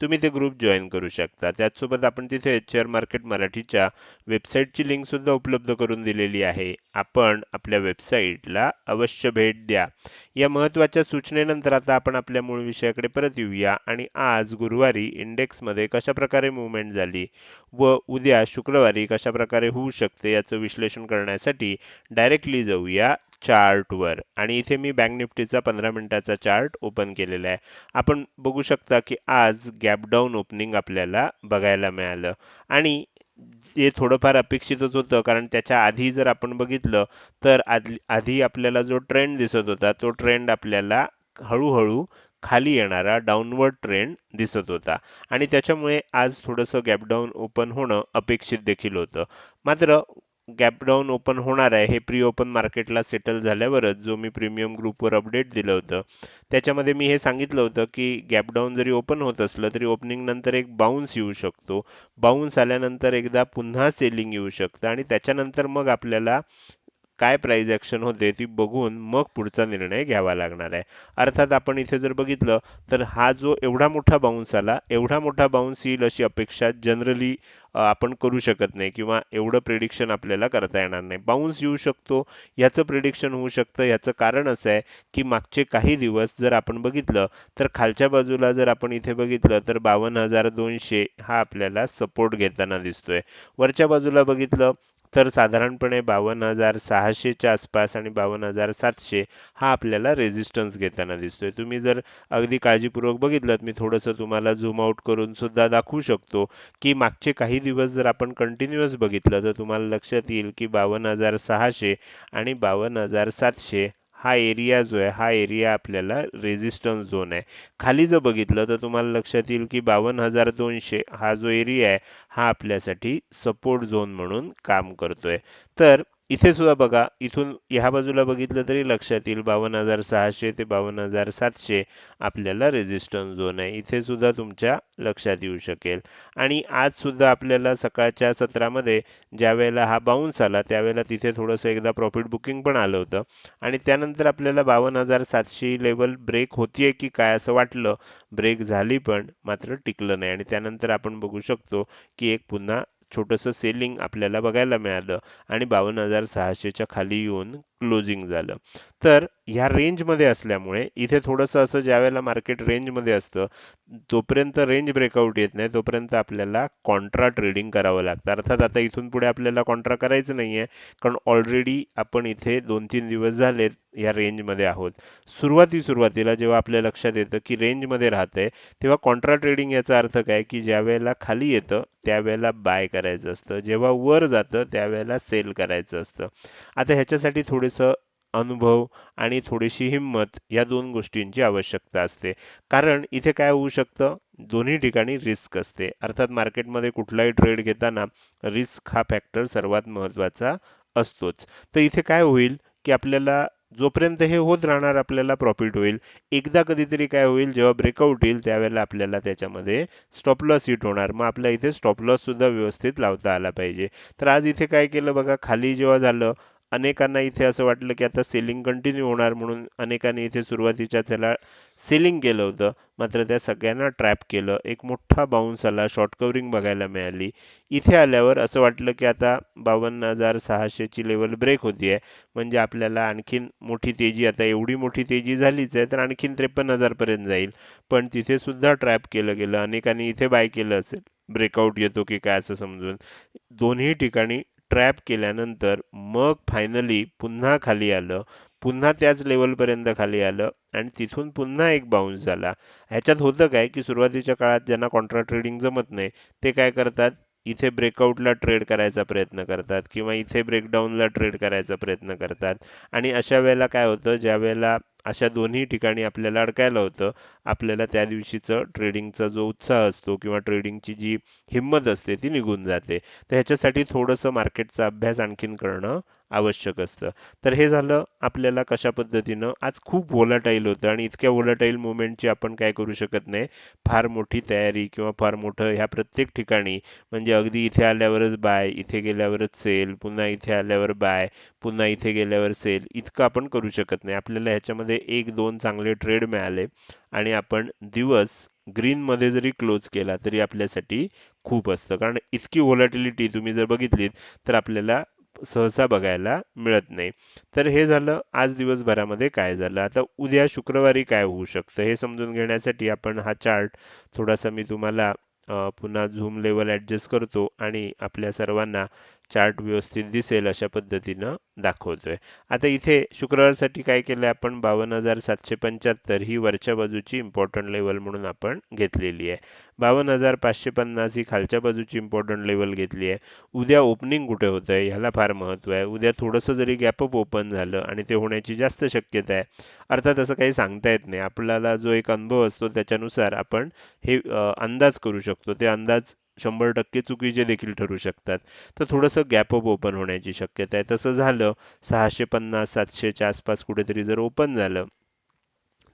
तुम्ही ते group join करू शकता. त्याचसोबत आपण तिथे शेअर मार्केट मराठीच्या वेबसाईटची लिंकसुद्धा उपलब्ध करून दिलेली आहे. आपण आपल्या वेबसाईटला अवश्य भेट द्या. या महत्त्वाच्या सूचनेनंतर आता आपण आपल्या मूळ विषयाकडे परत येऊया. आणि आज गुरुवारी इंडेक्समध्ये कशा प्रकारे मुवमेंट झाली व उद्या शुक्रवारी कशा प्रकारे होऊ शकते याचं विश्लेषण करण्यासाठी डायरेक्टली जाऊया चार्टवर आणि इथे मी बँक निफ्टीचा पंधरा मिनिटाचा चार्ट ओपन केलेला आहे. आपण बघू शकता की आज गॅप डाऊन ओपनिंग आपल्याला बघायला मिळालं. आणि हे थोडंफार अपेक्षितच होतं कारण त्याच्या आधी जर आपण बघितलं तर आधी आपल्याला जो ट्रेंड दिसत होता तो ट्रेंड आपल्याला हळूहळू खाली येणारा डाऊनवर्ड ट्रेंड दिसत होता. आणि त्याच्यामुळे आज थोडंसं गॅपडाऊन ओपन होणं अपेक्षित देखील होतं. मात्र गॅप डाऊन ओपन होणार आहे. हे प्री ओपन मार्केटला सेटल झाल्यावरच जो मी प्रीमियम ग्रुपवर अपडेट दिलं होतं त्याच्यामध्ये मी हे सांगितलं होतं की गॅप डाऊन जरी ओपन होत असलं तरी ओपनिंग नंतर एक बाउन्स येऊ शकतो. बाउन्स आल्यानंतर एकदा पुन्हा सेलिंग येऊ शकतं आणि त्याच्यानंतर मग आपल्याला काय प्राईज ॲक्शन होते ती बघून मग पुढचा निर्णय घ्यावा लागणार आहे. अर्थात आपण इथे जर बघितलं तर हा जो एवढा मोठा बाउन्स आला एवढा मोठा बाउन्स येईल अशी अपेक्षा जनरली आपण करू शकत नाही किंवा एवढं प्रिडिक्शन आपल्याला करता येणार नाही. बाउन्स येऊ शकतो याचं प्रिडिक्शन होऊ शकतं. याचं कारण असं आहे की मागचे काही दिवस जर आपण बघितलं तर खालच्या बाजूला जर आपण इथे बघितलं तर बावन्न हजार दोनशे हा आपल्याला सपोर्ट घेताना दिसतोय. वरच्या बाजूला बघितलं तर साधारणपणे बावन्न हजार सहाशेच्या आसपास आणि बावन्न हजार सातशे हा आपल्याला रेझिस्टन्स घेताना दिसतोय. तुम्ही जर अगदी काळजीपूर्वक बघितलं मी थोडंसं तुम्हाला झूम आउट करून सुद्धा दाखवू शकतो की मागचे काही दिवस जर आपण कंटिन्युअस बघितलं तर तुम्हाला लक्षात येईल की बावन्न हजार सहाशे आणि बावन्न हजार सातशे हा एरिया जो आहे हा एरिया आपल्याला रेझिस्टन्स झोन आहे. खाली जर बघितलं तर तुम्हाला लक्षात येईल की बावन्न हजार दोनशे हा जो एरिया आहे हा आपल्यासाठी सपोर्ट झोन म्हणून काम करतोय. तर इथे सुद्धा बघा इथून ह्या बाजूला बघितलं तरी लक्षात येईल. बावन्न हजार सहाशे ते बावन्न हजार सातशे आपल्याला रेजिस्टन्स झोन आहे. इथे सुद्धा तुमच्या लक्षात येऊ शकेल. आणि आज सुद्धा आपल्याला सकाळच्या सत्रामध्ये ज्या वेळेला हा बाउन्स आला त्यावेळेला तिथे थोडंसं एकदा प्रॉफिट बुकिंग पण आलं होतं. आणि त्यानंतर आपल्याला बावन्न हजार सातशे लेवल ब्रेक होतीये की काय असं वाटलं? ब्रेक झाली पण मात्र टिकलं नाही. आणि त्यानंतर आपण बघू शकतो की एक पुन्हा छोटंसं सेलिंग आपल्याला बघायला मिळालं. आणि बावन्न हजार सहाशेच्या खाली येऊन क्लोजिंग झालं. तर ह्या रेंजमध्ये असल्यामुळे इथे थोडंसं असं ज्यावेळेला मार्केट रेंजमध्ये असतं तोपर्यंत रेंज ब्रेकआउट येत नाही तोपर्यंत आपल्याला कॉन्ट्रा ट्रेडिंग करावं लागतं. अर्थात आता इथून पुढे आपल्याला कॉन्ट्रा करायचं नाही आहे कारण ऑलरेडी आपण इथे दोन तीन दिवस झालेत या रेंजमध्ये आहोत. सुरुवाती सुरुवातीला जेव्हा आपल्या लक्षात येतं की रेंजमध्ये राहतंय तेव्हा कॉन्ट्रा ट्रेडिंग याचा अर्थ काय? की ज्या वेळेला खाली येतं त्यावेळेला बाय करायचं असतं. जेव्हा वर जातं त्यावेळेला सेल करायचं असतं. आता ह्याच्यासाठी थोडंसं अनुभव आणि थोडीशी हिंमत या दोन गोष्टींची आवश्यकता असते. कारण इथे काय होऊ शकतं? दोन्ही ठिकाणी रिस्क असते. अर्थात मार्केटमध्ये कुठलाही ट्रेड घेताना रिस्क हा फॅक्टर सर्वात महत्त्वाचा असतोच. तर इथे काय होईल? की आपल्याला जोपर्यंत हे होत राहणार आपल्याला प्रॉफिट होईल. एकदा कधीतरी काय होईल? जेव्हा ब्रेकआउट येईल त्यावेळेला आपल्याला त्याच्यामध्ये स्टॉप लॉस हिट होणार. मग आपल्या इथे स्टॉप लॉस सुद्धा व्यवस्थित लावता आला पाहिजे. तर आज इथे काय केलं बघा? खाली जेव्हा झालं अनेकांना इथे असं वाटलं की आता सेलिंग कंटिन्यू होणार म्हणून अनेकांनी इथे सुरुवातीच्या त्याला सेलिंग केलं होतं. मात्र त्या सगळ्यांना ट्रॅप केलं. एक मोठा बाउन्स आला. शॉर्ट कवरिंग बघायला मिळाली. इथे आल्यावर असं वाटलं की आता बावन्न हजार सहाशेची लेवल ब्रेक होती आहे म्हणजे आपल्याला आणखीन मोठी तेजी आता एवढी मोठी तेजी झालीच आहे तर आणखीन त्रेपन्न हजारपर्यंत जाईल. पण तिथे सुद्धा ट्रॅप केलं गेलं. अनेकांनी इथे बाय केलं असेल. ब्रेकआउट येतो की काय असं समजून. दोन्ही ठिकाणी ट्रॅप केल्यानंतर मग फायनली पुन्हा खाली आलं पुन्हा त्याच लेवलपर्यंत खाली आलं आणि तिथून पुन्हा एक बाउन्स झाला. ह्याच्यात होतं काय की सुरुवातीच्या काळात ज्यांना कॉन्ट्रा ट्रेडिंग जमत नाही ते काय करतात? इथे ब्रेकआउटला ट्रेड करायचा प्रयत्न करतात किंवा इथे ब्रेकडाऊनला ट्रेड करायचा प्रयत्न करतात. आणि अशा वेळेला काय होतं? ज्या वेळेला अशा दोन्ही ठिकाणी आपल्याला अडकायला होतं. आपल्याला त्या दिवशीचं ट्रेडिंगचा जो उत्साह असतो किंवा ट्रेडिंगची जी हिंमत असते ती निघून जाते. तर ह्याच्यासाठी थोडंसं मार्केटचा अभ्यास आणखीन करणं आवश्यक असतं. तर हे झालं आपल्याला कशा पद्धतीनं आज खूप व्होलाटाईल होतं आणि इतक्या व्होलाटाईल मुवमेंटची आपण काय करू शकत नाही. फार मोठी तयारी किंवा फार मोठं ह्या प्रत्येक ठिकाणी म्हणजे अगदी इथे आल्यावरच बाय इथे गेल्यावरच सेल पुन्हा इथे आल्यावर बाय पुन्हा इथे गेल्यावर सेल इतकं आपण करू शकत नाही. आपल्याला ह्याच्यामध्ये एक दोन चांगले ट्रेड मिळाले आणि आपण दिवस ग्रीनमध्ये जरी क्लोज केला तरी आपल्यासाठी खूप असतं. कारण इतकी व्हॉलॅटिलिटी तुम्ही जर बघितलीत तर आपल्याला सहसा बघायला मिळत नाही. तर हे झालं आज दिवसभरामध्ये काय झालं? आता उद्या शुक्रवारी काय होऊ शकतं? हे समजून घेण्यासाठी आपण हा चार्ट थोडासा मी तुम्हाला पुन्हा झूम लेवल ॲडजस्ट करतो आणि आपल्या सर्वांना चार्ट व्यवस्थित दिसेल अशा पद्धतीनं दाखवतोय. आता इथे शुक्रवारसाठी काय केलंय आपण? बावन्न हजार सातशे पंच्याहत्तर ही वरच्या बाजूची इम्पॉर्टंट लेवल म्हणून आपण घेतलेली आहे. बावन्न हजार पाचशे पन्नास ही खालच्या बाजूची इम्पॉर्टंट लेवल घेतली आहे. उद्या ओपनिंग कुठे होतं आहे ह्याला फार महत्त्व आहे. उद्या थोडंसं जरी गॅपअप ओपन झालं आणि ते होण्याची जास्त शक्यता आहे अर्थात असं काही सांगता येत नाही. आपल्याला जो एक अनुभव असतो त्याच्यानुसार आपण हे अंदाज करू शकतो. ते अंदाज शंभर टक्के चुकीचे देखील ठरू शकतात. तर थोडंसं गॅप अप ओपन होण्याची शक्यता आहे. तसं झालं सहाशे पन्नास सातशेच्या आसपास कुठेतरी जर ओपन झालं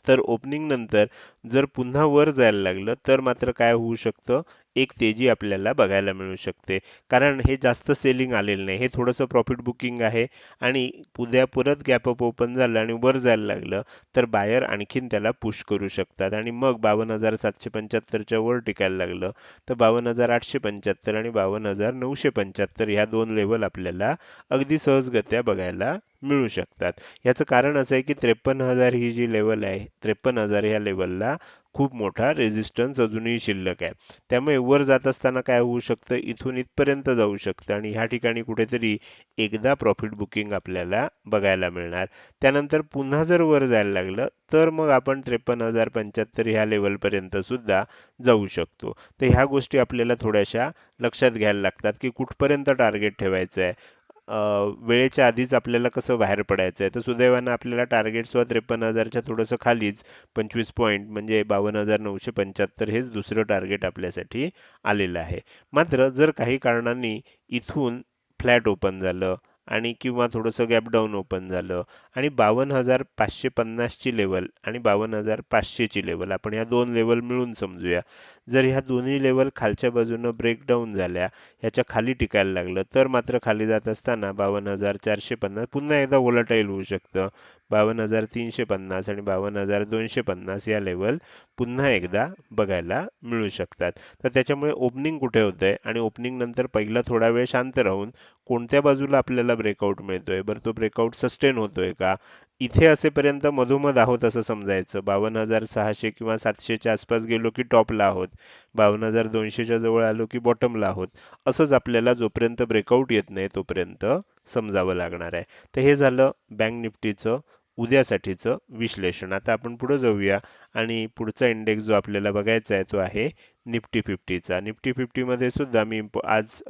तर ओपनिंग नंतर जर पुन्हा वर जायला लागलं तर मात्र काय होऊ शकतं? एक तेजी आपल्याला बघायला मिळू शकते. कारण हे जास्त सेलिंग आलेलं नाही. हे थोडंसं प्रॉफिट बुकिंग आहे आणि उद्या परत गॅप अप ओपन झालं आणि वर जायला लागलं तर बायर आणखीन त्याला पुश करू शकतात. आणि मग बावन्न हजार सातशे पंच्याहत्तरच्या वर टिकायला लागलं तर बावन्न हजार आठशे पंच्याहत्तर आणि बावन्न हजार नऊशे पंच्याहत्तर ह्या दोन लेवल आपल्याला अगदी सहजगत्या बघायला मिळू शकतात. याचं कारण असं आहे की त्रेपन्न हजार ही जी लेवल आहे त्रेपन्न हजार ह्या लेवलला खूप मोठा रेझिस्टन्स अजूनही शिल्लक आहे. त्यामुळे वर जात असताना काय होऊ शकतं? इथून इथपर्यंत जाऊ शकतं आणि ह्या ठिकाणी कुठेतरी एकदा प्रॉफिट बुकिंग आपल्याला बघायला मिळणार. त्यानंतर पुन्हा जर वर जायला लागलं तर मग आपण त्रेपन्न हजार पंच्याहत्तर ह्या लेवलपर्यंत सुद्धा जाऊ शकतो. तर ह्या गोष्टी आपल्याला थोड्याशा लक्षात घ्यायला लागतात की कुठपर्यंत टार्गेट ठेवायचं आहे. वेळेच्या आधीच आपल्याला कसं बाहेर पडायचं आहे तर सुदैवानं आपल्याला टार्गेट सुद्धा त्रेपन्न हजारच्या थोडंसं खालीच पंचवीस पॉईंट म्हणजे बावन्न हजार नऊशे पंच्याहत्तर हेच दुसरं टार्गेट आपल्यासाठी आलेलं आहे. मात्र जर काही कारणांनी इथून फ्लॅट ओपन झालं आणि किंवा थोडंसं गॅप डाऊन ओपन झालं. आणि बावन्न हजार पाचशे पन्नासची लेवल आणि बावन्न हजार पाचशेची लेवल आपण या दोन लेवल मिळून समजूया. जर ह्या दोन्ही लेवल खालच्या बाजूनं ब्रेकडाऊन झाल्या ह्याच्या खाली टिकायला लागलं तर मात्र खाली जात असताना बावन्न हजार चारशे पन्नास पुन्हा एकदा वोलाटाईल होऊ शकतं. बावन्न हजार तीनशे पन्नास आणि बावन्न हजार दोनशे पन्नास या लेवल पुन्हा एकदा बघायला मिळू शकतात. तर त्याच्यामुळे ओपनिंग कुठे होतंय? आणि ओपनिंग नंतर पहिला थोडा वेळ शांत राहून कोणत्या बाजूला आपल्याला ब्रेकआउट मिळतोय? बरं तो ब्रेकआउट सस्टेन होतोय का? इथे असेपर्यंत मधोमध आहोत असं समजायचं. बावन्न हजार सहाशे किंवा सातशेच्या आसपास गेलो की टॉपला आहोत. बावन्न हजार दोनशेच्या जवळ आलो की बॉटमला आहोत. असंच आपल्याला जोपर्यंत ब्रेकआउट येत नाही तोपर्यंत समजावं लागणार आहे. तर हे झालं बँक निफ्टीचं उद्यासाठीचं विश्लेषण. आता आपण पुढे जाऊया आणि पुढचा इंडेक्स जो आपल्याला बघायचा आहे तो आहे निफ्टी फिफ्टीचा. निफ्टी फिफ्टीमध्ये सुद्धा मी आज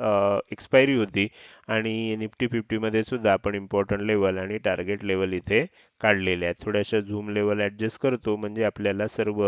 एक्सपायरी होती आणि निफ्टी फिफ्टीमध्ये सुद्धा आपण इम्पॉर्टंट लेवल आणि टार्गेट लेवल इथे काढलेले आहेत. थोड्याशा झूम लेवल ॲडजस्ट करतो म्हणजे आपल्याला सर्व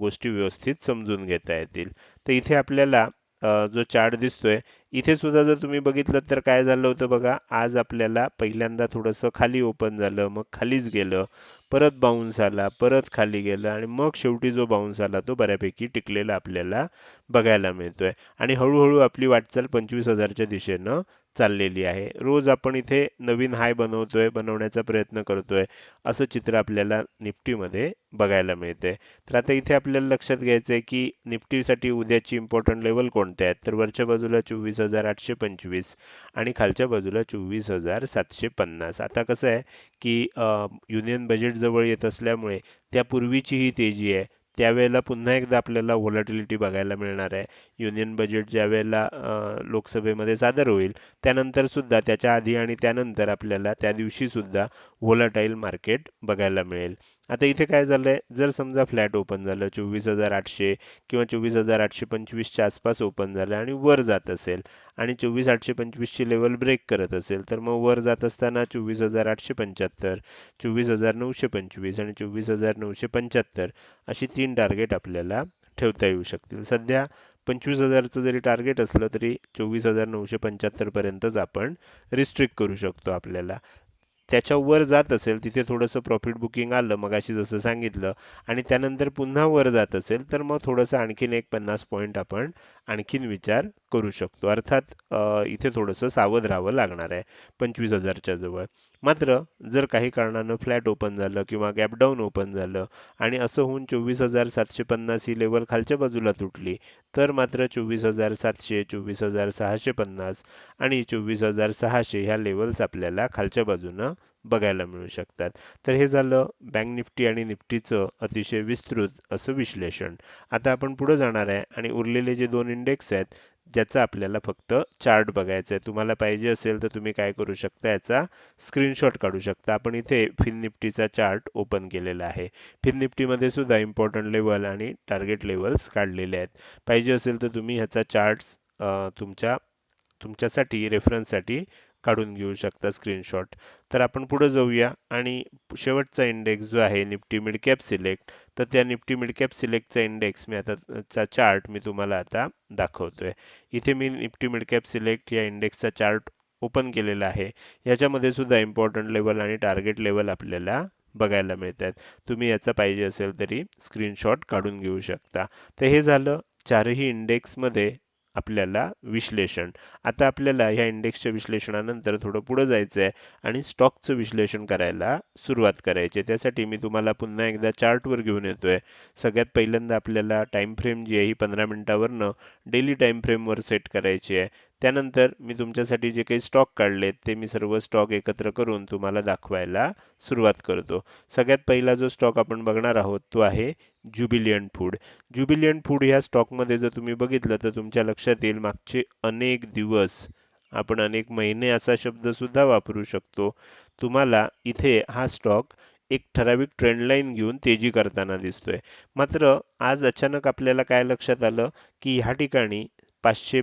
गोष्टी व्यवस्थित समजून घेता येतील. तर इथे आपल्याला जो चार्ट दिसतोय इथे सुद्धा जर तुम्ही बघितलं तर काय झालं होतं बघा आज आपल्याला पहिल्यांदा थोडंसं खाली ओपन झालं मग खालीच गेलं परत बाउन्स आला परत खाली गेलं आणि मग शेवटी जो बाउन्स आला तो बऱ्यापैकी टिकलेला आपल्याला बघायला मिळतोय. आणि हळूहळू आपली वाटचाल पंचवीस हजारच्या दिशेनं चाललेली आहे. रोज आपण इथे नवीन हाय बनवतोय बनवण्याचा प्रयत्न करतोय असं चित्र आपल्याला निफ्टीमध्ये बघायला मिळते. तर आता इथे आपल्याला लक्षात घ्यायचं आहे की निफ्टीसाठी उद्याची इम्पॉर्टंट लेवल कोणत्या आहेत? तर वरच्या बाजूला चोवीस हजार आठशे पंचवीस आणि खालच्या बाजूला चोवीस हजार सातशे पन्नास. आता कसं आहे की युनियन बजेट जवळ येत असल्यामुळे त्यापूर्वीची ही तेजी आहे. त्यावेळेला पुन्हा एकदा आपल्याला व्हॉलॅटिलिटी बघायला मिळणार आहे. युनियन बजेट ज्या वेळेला लोकसभेमध्ये सादर होईल त्यानंतर सुद्धा त्याच्या आधी आणि त्यानंतर आपल्याला त्या दिवशी सुद्धा व्होलाटाईल मार्केट बघायला मिळेल. आता इथे काय झालंय? जर समजा फ्लॅट ओपन झालं चोवीस हजार आठशे किंवा चोवीस हजार आठशे पंचवीसच्या आसपास ओपन झालं आणि वर जात असेल आणि चोवीस आठशे पंचवीसची लेवल ब्रेक करत असेल तर मग वर जात असताना चोवीस हजार आठशे पंच्याहत्तर चोवीस हजार नऊशे पंचवीस आणि चोवीस हजार नऊशे पंच्याहत्तर अशी तीन टार्गेट आपल्याला ठेवता येऊ शकतील. सध्या पंचवीस हजारचं जरी टार्गेट असलं तरी चोवीस हजार नऊशे पंच्याहत्तरपर्यंतच आपण रिस्ट्रिक्ट करू शकतो आपल्याला. त्याच्यावर जात असेल तिथे थोडंसं प्रॉफिट बुकिंग आलं मगाशी जसं सांगितलं आणि त्यानंतर पुन्हा वर जात असेल तर मग थोडंसं आणखीन एक पन्नास पॉईंट आपण आणखीन विचार करू शकतो. अर्थात इथे थोडंसं सावध राहावं लागणार आहे पंचवीस हजारच्या जवळ. मात्र जर काही कारणानं फ्लॅट ओपन झालं किंवा गॅप डाऊन ओपन झालं आणि असं होऊन चोवीस हजार सातशे पन्नास ही लेवल खालच्या बाजूला तुटली तर मात्र चोवीस हजार सातशे चोवीस हजार सहाशे पन्नास आणि चोवीस हजार सहाशे ह्या लेवल्स आपल्याला खालच्या बाजूनं बघायला मिळू शकतात. तर हे झालं बँक निफ्टी आणि निफ्टीचं अतिशय विस्तृत असं विश्लेषण. आता आपण पुढे जाणार आहे आणि उरलेले जे दोन इंडेक्स आहेत ज्याचा आपल्याला फक्त चार्ट बघायचा आहे. तुम्हाला पाहिजे असेल तर तुम्ही काय करू शकता याचा स्क्रीनशॉट काढू शकता. आपण इथे फिन निफ्टीचा चार्ट ओपन केलेला आहे. फिन निफ्टीमध्ये सुद्धा इम्पॉर्टंट लेवल आणि टार्गेट लेवल्स काढलेले आहेत. पाहिजे असेल तर तुम्ही ह्याचा चार्ट तुमच्या तुमच्यासाठी रेफरन्ससाठी काढून घेऊ शकता स्क्रीनशॉट तर आपण पुढे जाऊया आणि शेवटचा इंडेक्स जो आहे निफ्टी मिड कॅप सिलेक्ट तर त्या निफ्टी मिड कॅप सिलेक्टचा इंडेक्स मी आता चा चार्ट मी तुम्हाला आता दाखवतोय. इथे मी निफ्टी मिड कॅप सिलेक्ट या इंडेक्सचा चार्ट ओपन केलेला आहे. याच्यामध्ये सुद्धा इम्पॉर्टंट लेवल आणि टार्गेट लेवल आपल्याला बघायला मिळतात. तुम्ही याचा पाहिजे असेल तरी स्क्रीनशॉट काढून घेऊ शकता. तर हे झालं. चारही इंडेक्समध्ये आपल्याला विश्लेषण. आता आपल्याला ह्या इंडेक्सच्या विश्लेषणानंतर थोडं पुढं जायचं आहे आणि स्टॉकचं विश्लेषण करायला सुरुवात करायची. त्यासाठी मी तुम्हाला पुन्हा एकदा चार्टवर घेऊन येतो आहे सगळ्यात पहिल्यांदा आपल्याला टाईम फ्रेम जी आहे ही पंधरा मिनिटावरनं डेली टाईम फ्रेमवर सेट करायची आहे. त्यानंतर मी तुमच्यासाठी जे काही स्टॉक काढलेत ते मी सर्व स्टॉक एकत्र करून तुम्हाला दाखवायला सुरुवात करतो. सगळ्यात पहिला जो स्टॉक आपण बघणार आहोत तो आहे ज्युबिलियन फूड ज्युबिलियन फूड ह्या स्टॉकमध्ये जर तुम्ही बघितलं तर तुमच्या लक्षात येईल मागचे अनेक दिवस आपण अनेक महिने असा शब्दसुद्धा वापरू शकतो. तुम्हाला इथे हा स्टॉक एक ठराविक ट्रेंडलाईन घेऊन तेजी करताना दिसतोय. मात्र आज अचानक आपल्याला काय लक्षात आलं की ह्या ठिकाणी पाचशे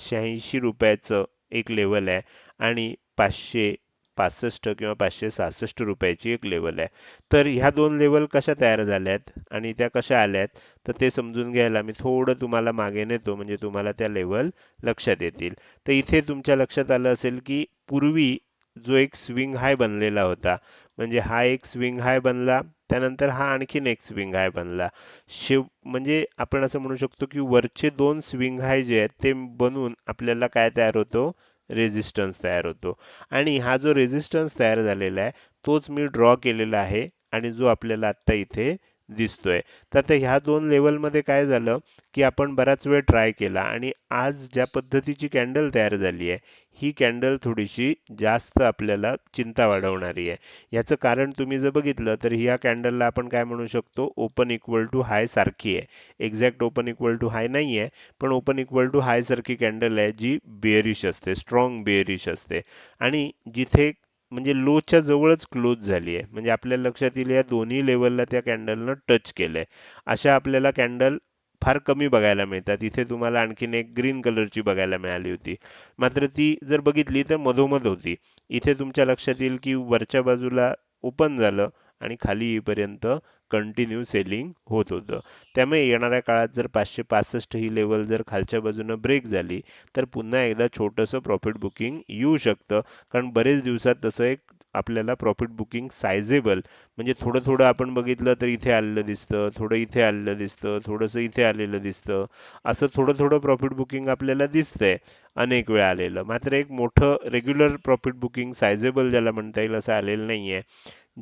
शहाऐंशी रुपयाचं एक लेवल आहे आणि पाचशे पासष्ट किंवा पाचशे सहासष्ट रुपयाची एक लेवल आहे. तर ह्या दोन लेवल कशा तयार झाल्यात आणि त्या कशा आल्यात? तर ते समजून घ्यायला मी थोडं तुम्हाला मागे नेतो म्हणजे तुम्हाला त्या लेवल लक्षात येतील. तर इथे तुमच्या लक्षात आलं असेल की पूर्वी जो एक स्विंग हाय बनलेला होता. म्हणजे हा एक स्विंग हाय बनला त्यानंतर हा आणखीन एक स्विंग हाय बनला. शेव म्हणजे आपण असं म्हणू शकतो की वरचे दोन स्विंग हाय जे आहेत ते बनून आपल्याला काय तयार होतो? रेझिस्टन्स तयार होतो. आणि हा जो रेझिस्टन्स तयार झालेला आहे तोच मी ड्रॉ केलेला आहे आणि जो आपल्याला आत्ता इथे दिसतोय. तर आता ह्या दोन लेवलमध्ये काय झालं की आपण बराच वेळ ट्राय केला आणि आज ज्या पद्धतीची कॅन्डल तयार झाली आहे ही कॅन्डल थोडीशी जास्त आपल्याला चिंता वाढवणारी आहे. याचं कारण तुम्ही जर बघितलं तर ह्या कॅन्डलला आपण काय म्हणू शकतो? ओपन इक्वल टू हाय सारखी आहे. Exact open equal to high नाही आहे पण ओपन इक्वल टू हाय सारखी कॅन्डल आहे जी बेअरिश असते स्ट्रॉंग बेअरिश असते. आणि जिथे म्हणजे लोच्या जवळच क्लोज झाली आहे. म्हणजे आपल्या लक्षात येईल या दोन्ही लेवलला त्या कॅन्डलनं टच केलंय. अशा आपल्याला कॅन्डल फार कमी बघायला मिळतात. इथे तुम्हाला आणखीन एक ग्रीन कलरची बघायला मिळाली होती. मात्र ती जर बघितली तर मधोमध होती. इथे तुमच्या लक्षात येईल की वरच्या बाजूला ओपन झालं. आणि खाली येईपर्यंत कंटिन्यू सेलिंग होत होतं. त्यामुळे येणाऱ्या काळात जर पाचशे पासष्ट ही लेवल जर खालच्या बाजूनं ब्रेक झाली तर पुन्हा एकदा छोटंसं प्रॉफिट बुकिंग येऊ शकतं. कारण बरेच दिवसात तसं एक आपल्याला प्रॉफिट बुकिंग सायझेबल म्हणजे थोडं थोडं आपण बघितलं तर इथे आलेलं दिसतं थोडं इथे आलेलं दिसतं थोडंसं इथे आलेलं दिसतं. असं थोडं थोडं प्रॉफिट बुकिंग आपल्याला दिसतंय अनेक वेळा आलेलं. मात्र एक मोठं रेग्युलर प्रॉफिट बुकिंग सायझेबल ज्याला म्हणता येईल असं आलेलं नाहीये.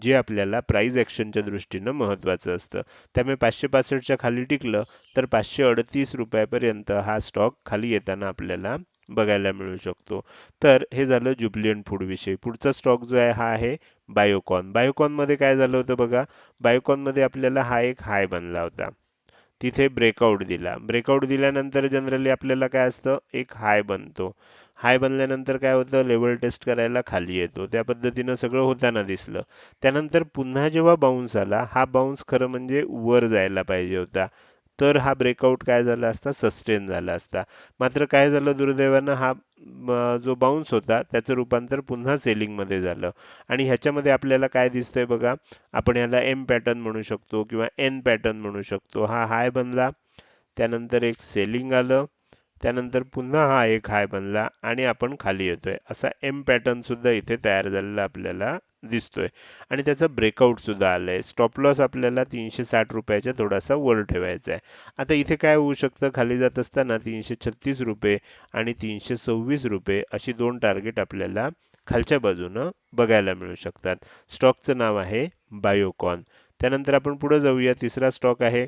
जे आपल्याला प्राईज ॲक्शनच्या दृष्टीनं महत्त्वाचं असतं. त्यामुळे पाचशे पासष्टच्या खाली टिकलं तर पाचशे अडतीस रुपयापर्यंत हा स्टॉक खाली येताना आपल्याला बघायला मिळू शकतो. तर हे झालं ज्युबिलियंट फूडविषयी पुढचा स्टॉक जो आहे हा आहे बायोकॉन बायोकॉनमध्ये काय झालं होतं बघा? बायोकॉनमध्ये आपल्याला हा एक हाय बनला होता. तिथे ब्रेकआउट दिला. ब्रेकआउट दिल्यानंतर जनरली आपल्याला काय असतं? एक हाय बनतो. हाय बनल्यानंतर काय होतं? लेवल टेस्ट करायला खाली येतो. त्या पद्धतीनं सगळं होताना दिसलं. त्यानंतर पुन्हा जेव्हा बाउन्स आला हा बाउन्स खरं म्हणजे वर जायला पाहिजे होता. तर हा ब्रेकआउट काय झाला असता? सस्टेन झाला असता. मात्र काय झालं? दुर्दैवानं हा जो बाउन्स होता त्याचं रूपांतर पुन्हा सेलिंगमध्ये झालं. आणि ह्याच्यामध्ये आपल्याला काय दिसतंय बघा? आपण याला एम पॅटर्न म्हणू शकतो किंवा एन पॅटर्न म्हणू शकतो. हा हाय बनला. त्यानंतर एक सेलिंग आलं. त्यानंतर पुन्हा हा एक हाय बनला आणि आपण खाली येतोय. असा एम पॅटर्न सुद्धा इथे तयार झालेला आपल्याला दिसतोय. आणि त्याचा ब्रेकआउट सुद्धा आहे स्टॉप लॉस आपल्याला तीनशे साठ रुपयाच्या थोडासा वर ठेवायचा आहे. आता इथे काय होऊ शकतं? खाली जात असताना तीनशे छत्तीस रुपये आणि तीनशे सव्वीस रुपये अशी दोन टार्गेट आपल्याला खालच्या बाजूनं बघायला मिळू शकतात. स्टॉकचं नाव आहे बायोकॉन त्यानंतर आपण पुढे जाऊया. तिसरा स्टॉक आहे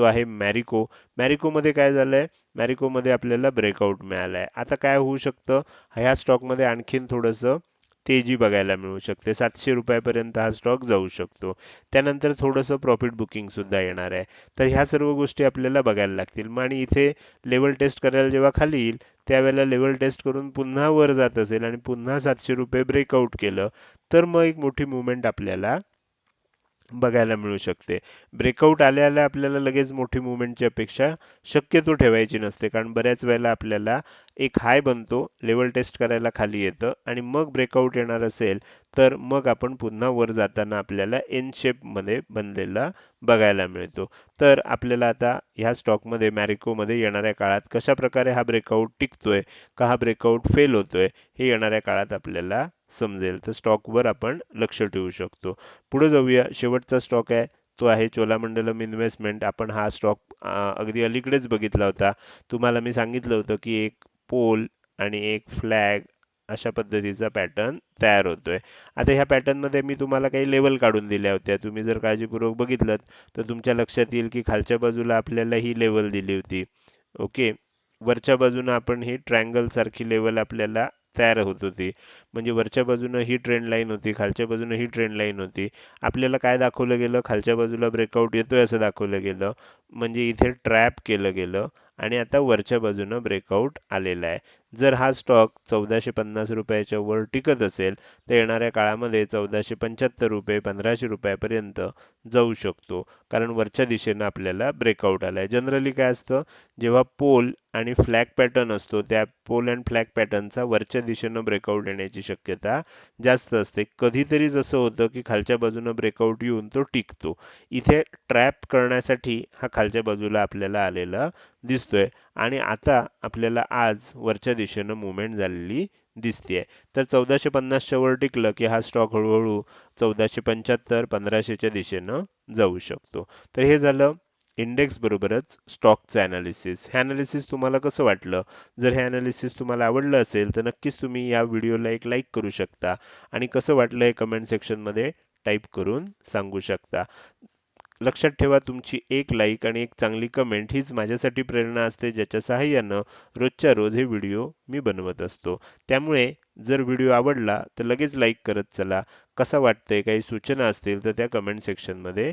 तो आहे मॅरिको. मॅरिकोमध्ये काय झालं आहे मॅरिकोमध्ये आपल्याला ब्रेकआउट आहे आता काय होऊ शकतं? ह्या स्टॉकमध्ये आणखीन थोडंसं तेजी बघायला मिळू शकते. सातशे रुपयापर्यंत हा स्टॉक जाऊ शकतो. त्यानंतर थोडंसं प्रॉफिट बुकिंगसुद्धा येणार आहे. तर ह्या सर्व गोष्टी आपल्याला बघायला लागतील. मग आणि इथे लेवल टेस्ट करायला जेव्हा खाली येईल त्यावेळेला लेवल टेस्ट करून पुन्हा वर जात असेल आणि पुन्हा सातशे रुपये ब्रेकआउट केलं तर मग एक मोठी मुवमेंट आपल्याला बघायला मिळू शकते. ब्रेकआउट आल्या आल्या आपल्याला लगेच मोठी मुवमेंटची अपेक्षा शक्यतो ठेवायची नसते. कारण बऱ्याच वेळेला आपल्याला एक हाय बनतो लेवल टेस्ट करायला खाली येतं आणि मग ब्रेकआउट येणार असेल तर मग आपण पुन्हा वर जाताना आपल्याला एन शेपमध्ये बनलेला बघायला मिळतो. तर आपल्याला आता ह्या स्टॉकमध्ये मॅरिकोमध्ये येणाऱ्या काळात कशा प्रकारे हा ब्रेकआउट टिकतोय का हा ब्रेकआउट फेल होतोय हे येणाऱ्या काळात आपल्याला समजेल. तर स्टॉकवर आपण लक्ष ठेवू शकतो. पुढे जाऊया. शेवटचा स्टॉक आहे. तो आहे चोलामंडलम इन्व्हेस्टमेंट आपण हा स्टॉक अगदी अलीकडेच बघितला होता. तुम्हाला मी सांगितलं होतं की एक पोल आणि एक फ्लॅग अशा पद्धतीचा पॅटर्न तयार होतोय. आता ह्या पॅटर्नमध्ये मी तुम्हाला काही लेवल काढून दिल्या होत्या. तुम्ही जर काळजीपूर्वक बघितलं तर तुमच्या लक्षात येईल की खालच्या बाजूला आपल्याला ही लेवल दिली होती. ओके वरच्या बाजूनं आपण ही ट्रायंगल सारखी लेवल आपल्याला तयार होत होती. म्हणजे वरच्या बाजूनं ही ट्रेंड लाईन होती खालच्या बाजूनं ही ट्रेंड लाईन होती. आपल्याला काय दाखवलं गेलं? खालच्या बाजूला ब्रेकआउट येतोय असं दाखवलं गेलं. म्हणजे इथे ट्रॅप केलं गेलं. आणि आता वरच्या बाजूनं ब्रेकआउट आलेला आहे. जर हा स्टॉक चौदाशे पन्नास रुपयाच्या वर टिकत असेल तर येणाऱ्या काळामध्ये चौदाशे पंच्याहत्तर रुपये पंधराशे रुपयापर्यंत जाऊ शकतो. कारण वरच्या दिशेनं आपल्याला ब्रेकआउट आलाय. जनरली काय असतं? जेव्हा पोल आणि फ्लॅग पॅटर्न असतो त्या पोल अँड फ्लॅग पॅटर्नचा वरच्या दिशेनं ब्रेकआउट येण्याची शक्यता जास्त असते. कधीतरी जसं होतं की खालच्या बाजूनं ब्रेकआउट येऊन तो टिकतो. इथे ट्रॅप करण्यासाठी हा खालच्या बाजूला आपल्याला आलेला दिसतोय. आणि आता आपल्याला आज वरच्या दिशेनं मुवमेंट झालेली दिसतेय. तर चौदाशे पन्नासच्या वर टिकलं की हा स्टॉक हळूहळू चौदाशे पंच्याहत्तर पंधराशेच्या दिशेनं जाऊ शकतो. तर हे झालं इंडेक्स बरोबरच स्टॉकचं ॲनालिसिस हे ॲनालिसिस तुम्हाला कसं वाटलं? जर हे ॲनालिसिस तुम्हाला आवडलं असेल तर नक्कीच तुम्ही या व्हिडिओला एक लाईक करू शकता. आणि कसं वाटलं हे कमेंट सेक्शनमध्ये टाईप करून सांगू शकता. लक्षात ठेवा तुमची एक लाईक आणि एक चांगली कमेंट हीच माझ्यासाठी प्रेरणा असते ज्याच्या सहाय्यानं रोजच्या रोज हे व्हिडिओ मी बनवत असतो. त्यामुळे जर व्हिडिओ आवडला तर लगेच लाईक करत चला. कसा वाटतंय काही सूचना असतील तर त्या कमेंट सेक्शनमध्ये